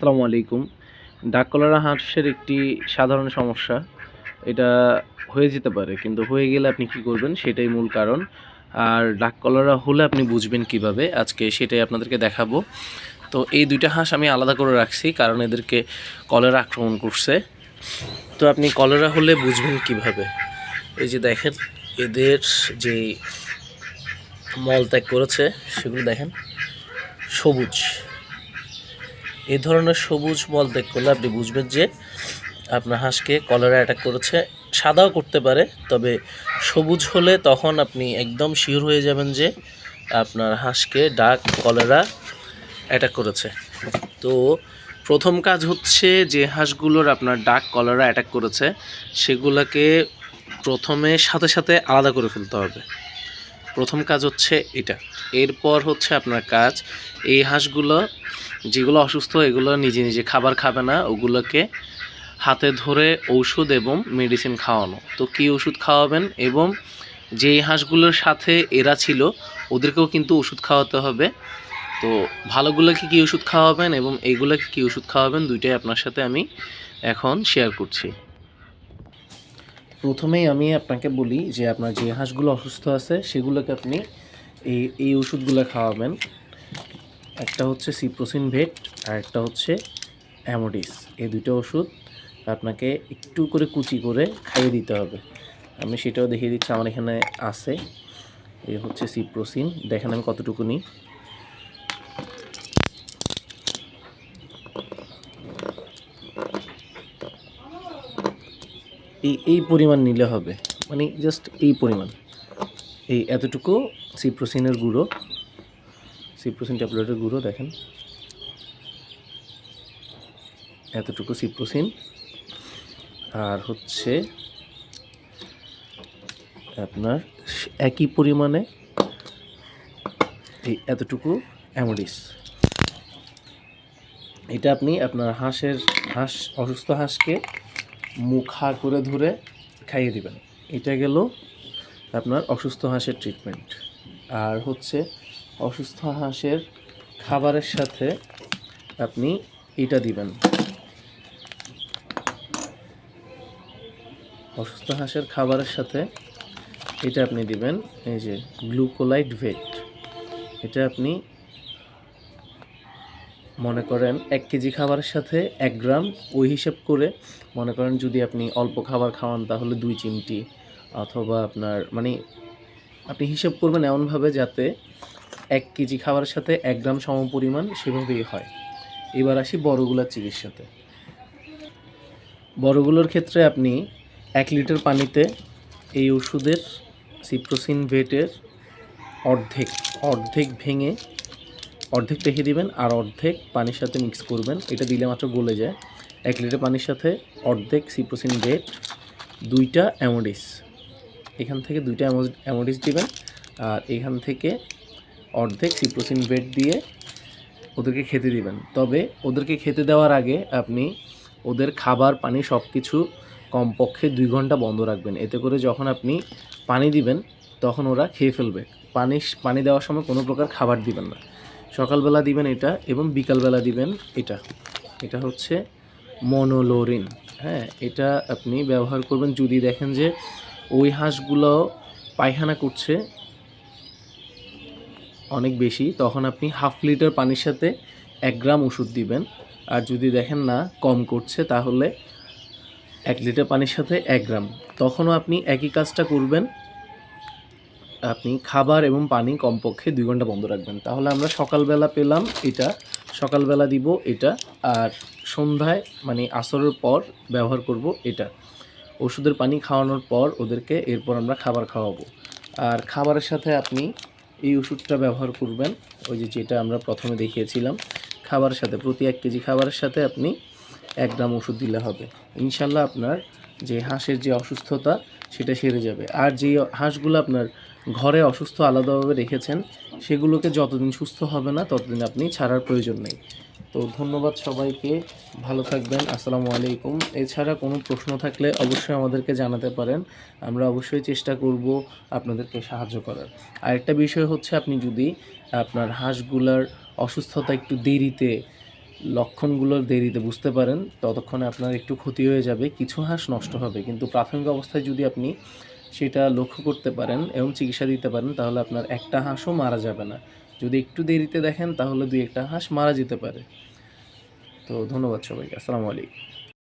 আসসালামু আলাইকুম। ডাক কলেরা হাঁসের একটি সাধারণ সমস্যা। এটা হয়ে যেতে পারে, কিন্তু হয়ে গেলে আপনি কি করবেন সেটাই মূল কারণ। আর ডাক কলেরা হলে আপনি বুঝবেন কীভাবে, আজকে সেটাই আপনাদেরকে দেখাবো। তো এই দুইটা হাঁস আমি আলাদা করে রাখছি, কারণ এদেরকে কলেরা আক্রমণ করছে। তো আপনি কলেরা হলে বুঝবেন কীভাবে? এই যে দেখেন, এদের যে মল ত্যাগ করেছে, সেগুলো দেখেন, সবুজ। এই ধরনের সবুজ মল ত্যাগ করলে আপনি বুঝবেন যে আপনার হাঁসকে কলেরা অ্যাটাক করেছে। সাদাও করতে পারে, তবে সবুজ হলে তখন আপনি একদম শিওর হয়ে যাবেন যে আপনার হাঁসকে ডাক কলেরা অ্যাটাক করেছে। তো প্রথম কাজ হচ্ছে যে হাঁসগুলোর আপনার ডাক কলেরা অ্যাটাক করেছে, সেগুলোকে প্রথমে সাথে সাথে আলাদা করে ফেলতে হবে। প্রথম কাজ হচ্ছে এটা। এরপর হচ্ছে আপনার কাজ, এই হাঁসগুলো যেগুলো অসুস্থ, এগুলো নিজে নিজে খাবার খাবে না, ওগুলোকে হাতে ধরে ঔষধ এবং মেডিসিন খাওয়ানো। তো কী ওষুধ খাওয়াবেন? এবং যেই হাঁসগুলোর সাথে এরা ছিল, ওদেরকেও কিন্তু ওষুধ খাওয়াতে হবে। তো ভালোগুলোকে কী ওষুধ খাওয়াবেন এবং এইগুলোকে কী ওষুধ খাওয়াবেন, দুইটাই আপনার সাথে আমি এখন শেয়ার করছি। প্রথমেই আমি আপনাকে বলি যে আপনার যে হাঁসগুলো অসুস্থ আছে, সেগুলোকে আপনি এই এই ওষুধগুলো খাওয়াবেন। একটা হচ্ছে সিপ্রোসিন ভেট, আর একটা হচ্ছে অ্যামোডিস। এই দুটো ওষুধ আপনাকে একটু করে কুচি করে খাইয়ে দিতে হবে। আমি সেটাও দেখিয়ে দিচ্ছি, আমার এখানে আছে। এই হচ্ছে সিপ্রোসিন। দেখেন আমি কতটুকু নিই। এই এই পরিমাণ নিলে হবে। মানে জাস্ট এই পরিমাণ। এই এতটুকু সিপ্রোসিনের গুঁড়ো। সিপ্রোসিন ট্যাবলেটের গুঁড়ো, দেখেন। এতটুকু সিপ্রোসিন। আর হচ্ছে আপনার একই পরিমাণে এই এতটুকু অ্যামোডিস। এটা আপনি আপনার হাঁসের হাঁস, অসুস্থ হাঁসকে মুখ করে ধরে খাইয়ে দিবেন। এটা গেল আপনার অসুস্থ হাঁসের ট্রিটমেন্ট আর হচ্ছে অসুস্থ হাঁসের খাবারের সাথে আপনি এটা দিবেন। অসুস্থ হাঁসের খাবারের সাথে এটা আপনি দিবেন, এই যে গ্লুকোলাইট ভেট এটা আপনি মনে করেন এক কেজি খাবারের সাথে এক গ্রাম, ওই হিসেব করে মনে করেন যদি আপনি অল্প খাবার খাওয়ান তাহলে দুই চিমটি অথবা আপনার মানে আপনি হিসেব করবেন এমনভাবে যাতে এক কেজি খাবারের সাথে এক গ্রাম সম পরিমাণ সেভাবেই হয়। এবার আসি বড়গুলোর চিকিৎসাতে। বড়গুলোর ক্ষেত্রে আপনি এক লিটার পানিতে এই ওষুধের সিপ্রোসিন ভেটের অর্ধেক অর্ধেক ভেঙে অর্ধেক রেখে দিবেন আর অর্ধেক পানির সাথে মিক্স করবেন। এটা দিলে মাত্র গলে যায়। এক লিটার পানির সাথে অর্ধেক সিপ্রোসিন ভেট দুইটা অ্যামোডিস এখান থেকে দুইটা অ্যামোডিস দিবেন আর এখান থেকে অর্ধেক সিপ্রোসিন বেড দিয়ে ওদেরকে খেতে দিবেন। তবে ওদেরকে খেতে দেওয়ার আগে আপনি ওদের খাবার, পানি সব কিছু কমপক্ষে দুই ঘণ্টা বন্ধ রাখবেন। এতে করে যখন আপনি পানি দিবেন, তখন ওরা খেয়ে ফেলবে। পানি পানি দেওয়ার সময় কোনো প্রকার খাবার দিবেন না। সকালবেলা দিবেন এটা এবং বিকালবেলা দিবেন এটা। এটা হচ্ছে মনোলোরিন। হ্যাঁ এটা আপনি ব্যবহার করবেন যদি দেখেন যে ওই হাঁসগুলো পায়খানা করছে অনেক বেশি, তখন আপনি হাফ লিটার পানির সাথে এক গ্রাম ওষুধ দিবেন। আর যদি দেখেন না কম করছে, তাহলে এক লিটার পানির সাথে এক গ্রাম। তখনও আপনি একই কাজটা করবেন আপনি খাবার এবং পানি কমপক্ষে দুই ঘণ্টা বন্ধ রাখবেন। তাহলে আমরা সকালবেলা পেলাম এটা, সকালবেলা দিব এটা, আর সন্ধ্যায় মানে আসরের পর ব্যবহার করব এটা। ওষুধের পানি খাওয়ানোর পর ওদেরকে এরপর আমরা খাবার খাওয়াবো। আর খাবারের সাথে আপনি এই ওষুধটা ব্যবহার করবেন, ওই যে যেটা আমরা প্রথমে দেখিয়েছিলাম, খাবারের সাথে, প্রতি এক কেজি খাবারের সাথে আপনি এক গ্রাম ওষুধ দিলে হবে। ইনশাল্লাহ আপনার যে হাঁসের যে অসুস্থতা, সেটা সেরে যাবে। আর যে হাঁসগুলো আপনার ঘরে অসুস্থ আলাদাভাবে রেখেছেন, সেগুলোকে যতদিন সুস্থ হবে না, ততদিন আপনি ছাড়ার প্রয়োজন নেই। তো ধন্যবাদ সবাইকে, ভালো থাকবেন, আসসালামু আলাইকুম। এছাড়া কোনো প্রশ্ন থাকলে অবশ্যই আমাদেরকে জানাতে পারেন, আমরা অবশ্যই চেষ্টা করব আপনাদেরকে সাহায্য করার। আরেকটা বিষয় হচ্ছে আপনি যদি আপনার হাঁসগুলার অসুস্থতা একটু দেরিতে লক্ষণগুলো দেরিতে বুঝতে পারেন, ততক্ষণে আপনার একটু ক্ষতি হয়ে যাবে, কিছু হাঁস নষ্ট হবে। কিন্তু প্রাথমিক অবস্থায় যদি আপনি সেটা লক্ষ্য করতে পারেন এবং চিকিৎসা দিতে পারেন, তাহলে আপনার একটা হাঁসও মারা যাবে না। যদি একটু দেরিতে দেখেন, তাহলে দুই একটা হাঁস মারা যেতে পারে। তো ধন্যবাদ সবাইকে। আসসালামু আলাইকুম।